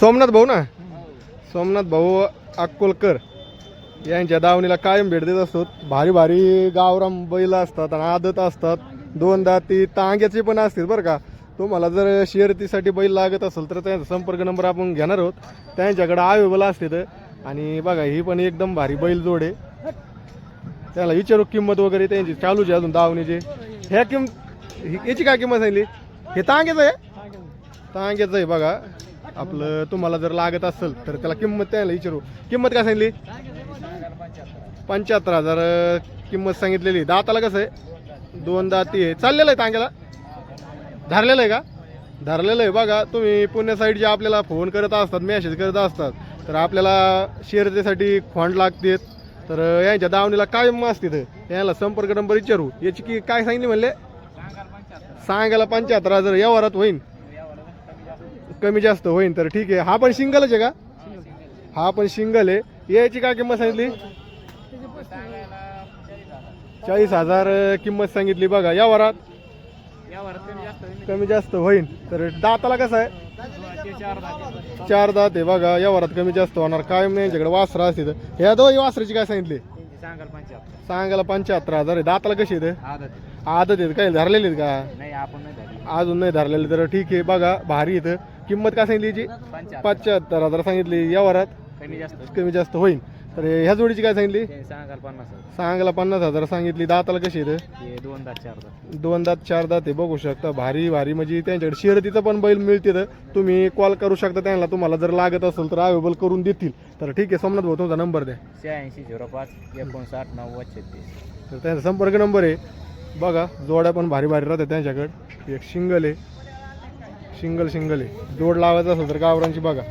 सोमनाथ भाऊ ना? सोमनाथ भाऊ अक्कोलकर यांच्या दावणीला कायम भेट देत असतो. भारी भारी गावराम बैल असतात आणि आदत असतात. दोनदा ती तांग्याचे पण असतील बरं का. तुम्हाला जर शर्यतीसाठी बैल लागत असेल तर त्यांचा संपर्क नंबर आपण घेणार आहोत. त्यांच्याकडे अवेलेबल असते तर. आणि बघा ही पण एकदम भारी बैल जोड आहे. त्याला विचारू किंमत वगैरे त्यांची चालूच आहे अजून दावणीची. ह्या किंमत ही- याची काय किंमत सांगली हे तांग्याचं आहे? तांग्याचं आहे बघा. आपलं तुम्हाला जर लागत असेल तर त्याला किंमत त्याला विचारू. किंमत काय सांगितली? पंच्याहत्तर हजार किंमत सांगितलेली. दाताला कसं आहे? दोन दाती आहे. चाललेलं आहे तांग्याला? धरलेलं आहे का? धरलेलं आहे. बघा तुम्ही पुण्या साईडचे आपल्याला फोन करत असतात मेसेज करत असतात तर आपल्याला शेअरतेसाठी फंड लागतेत. तर यांच्या दावणीला काय असते तर याला संपर्क नंबर विचारू. याची की काय सांगितली म्हणले? सांगायला पंच्याहत्तर हजार व्यवहारात होईन. कमी जास्त होईन तर ठीक आहे. हा पण सिंगलच आहे का? हा पण सिंगल आहे. याची काय किंमत सांगितली? चाळीस हजार किंमत सांगितली बघा. या वरात? कमी जास्त होईन. तर दाताला कसं आहे? चार दात आहे बघा. या वरात कमी जास्त होणार. काय नाही यांच्याकडे वासरा असते तर. ह्या दोन वासराची काय सांगितली? सांगायला पंच्याहत्तर हजार आहे. दाताला कशी आहे आदत आहेत. काय धरलेली आहेत का? अजून नाही धरलेले. तर ठीक आहे. बघा भारी इथं किंमत काय सांगितली याची? पंच्याहत्तर. हजार सांगितली. या वरात? कमी जास्त. कमी जास्त होईल तर ह्या जोडीची काय सांगितली? ते सांगाल पन्नास हजार. सांगायला पन्नास हजार सांगितली. दाताला कशी ते दोन दात चार दात. दोन दात चार दात आहे. बघू शकता. भारी भारी. म्हणजे त्यांच्याकडे शर्यतीचं पण बैल मिळते तर तुम्ही कॉल करू शकता त्यांना. तुम्हाला जर लागत असेल तर अवेलेबल करून देतील. तर ठीक आहे. सोमनाथ भाऊ तुमचा नंबर द्या. शहाऐंशी झिरो पाच एकोणसाठ नव्वद छत्तीस. तर त्यांचा संपर्क नंबर आहे. बघा जोड्या पण भारी भारी राहतात त्यांच्याकडे. एक सिंगल आहे. सिंगल सिंगल आहे. जोड लावायचं असेल तर गावरांची बघा.